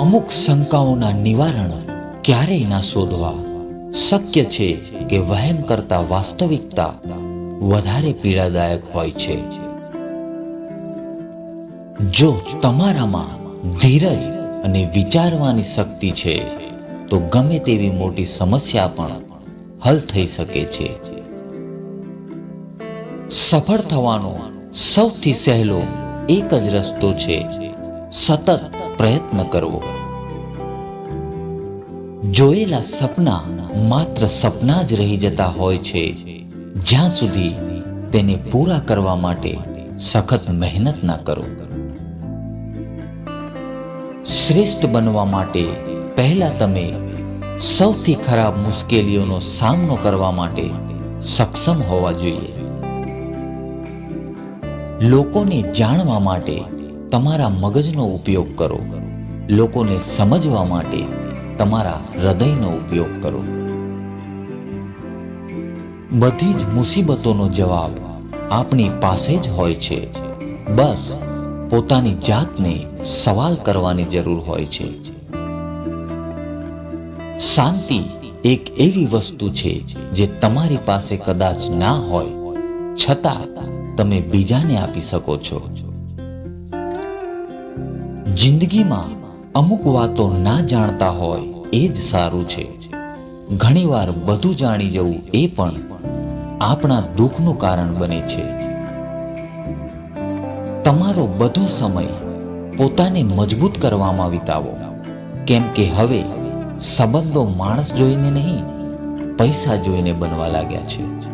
અમુક શંકાઓના નિવારણ ક્યારેય ના શોધવા. શક્ય છે કે વહેમ કરતા વાસ્તવિકતા વધારે પીડાદાયક હોય છે. જો તમારામાં ધીરજ અને વિચારવાની શક્તિ છે, તો ગમે તેવી મોટી સમસ્યા પણ હલ થઈ શકે છે. સફળ થવાનો સૌથી સહેલો એક જ રસ્તો છે સતત પ્રયત્ન કરવો. જોયેલા સપના માત્ર સપના જ રહી જતા હોય છે. જ્યાં સુધી તેને પૂરા કરવા માટે સખત મહેનત ના કરો. શ્રેષ્ઠ બનવા માટે પહેલા તમે સૌથી ખરાબ મુશ્કેલીઓનો સામનો કરવા માટે સક્ષમ હોવા જોઈએ. લોકોને જાણવા માટે તમારા મગજનો ઉપયોગ કરો. લોકોને સમજવા માટે તમારા હૃદયનો ઉપયોગ કરો. બધી જ મુસીબતોનો જવાબ આપણી પાસે જ હોય છે. બસ પોતાની જાતને સવાલ કરવાની જરૂર હોય છે. શાંતિ એક એવી વસ્તુ છે જે તમારી પાસે કદાચ ના હોય, છતાં તમે બીજાને આપી શકો છો. જિંદગીમાં અમુક વાતો ના જાણતા હોય એ જ સારું છે. ઘણીવાર બધું જાણી જવું એ પણ આપણા દુઃખનું કારણ બને છે. તમારો બધો સમય પોતાને મજબૂત કરવામાં વિતાવો. કેમ કે હવે સંબંધો માણસ જોઈને નહીં, પૈસા જોઈને બનવા લાગ્યા છે.